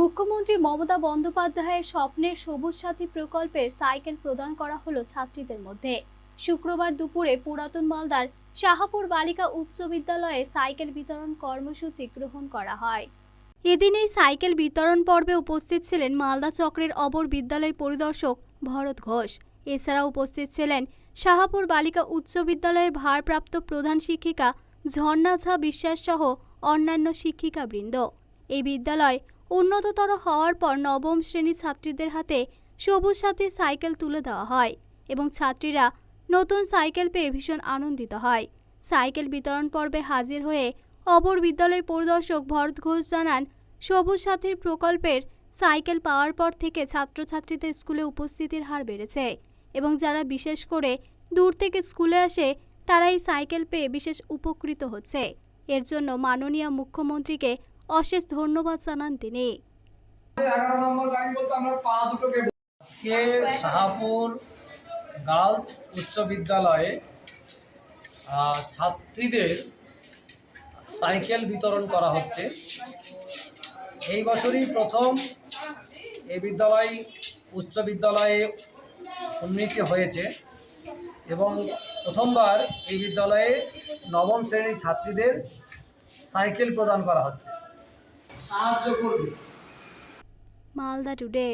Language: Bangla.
মুখ্যমন্ত্রী মমতা বন্দ্যোপাধ্যায়ের স্বপ্নের সবুজ সাথী প্রকল্পের সাইকেল প্রদান করা হলো ছাত্রীদের মধ্যে। শুক্রবার দুপুরে পুরাতন মালদার শাহাপুর বালিকা উচ্চ বিদ্যালয়ে সাইকেল বিতরণ কর্মসূচি গ্রহণ করা হয়। এদিন এই সাইকেল বিতরণ পর্বে উপস্থিত ছিলেন মালদা চক্রের অবর বিদ্যালয় পরিদর্শক ভরত ঘোষ। এছাড়া উপস্থিত ছিলেন শাহাপুর বালিকা উচ্চ বিদ্যালয়ের ভারপ্রাপ্ত প্রধান শিক্ষিকা ঝর্ণা ঝা বিশ্বাস সহ অন্যান্য শিক্ষিকাবৃন্দ। এই বিদ্যালয় উন্নততর হওয়ার পর নবম শ্রেণি ছাত্রীদের হাতে সবুজ সাথী সাইকেল তুলে দেওয়া হয় এবং ছাত্রীরা নতুন সাইকেল পেয়ে ভীষণ আনন্দিত হয়। সাইকেল বিতরণ পর্বে হাজির হয়ে অপর বিদ্যালয় পরিদর্শক ভরত ঘোষ জানান, সবুজ সাথীর প্রকল্পের সাইকেল পাওয়ার পর থেকে ছাত্রছাত্রীদের স্কুলে উপস্থিতির হার বেড়েছে এবং যারা বিশেষ করে দূর থেকে স্কুলে আসে তারা এই সাইকেল পেয়ে বিশেষ উপকৃত হচ্ছে। এর জন্য মাননীয় মুখ্যমন্ত্রীকে অশেষ ধন্যবাদ জানান তিনি। আজকে শাহাপুর গার্লস উচ্চ বিদ্যালয়ে ছাত্রীদের সাইকেল বিতরণ করা হচ্ছে। এই বছরই প্রথম এই বিদ্যালয় উচ্চ বিদ্যালয়ে উন্নীত হয়েছে এবং প্রথমবার এই বিদ্যালয়ে নবম শ্রেণির ছাত্রীদের সাইকেল প্রদান করা হচ্ছে। সাহায্য করবে। মালদা টুডে।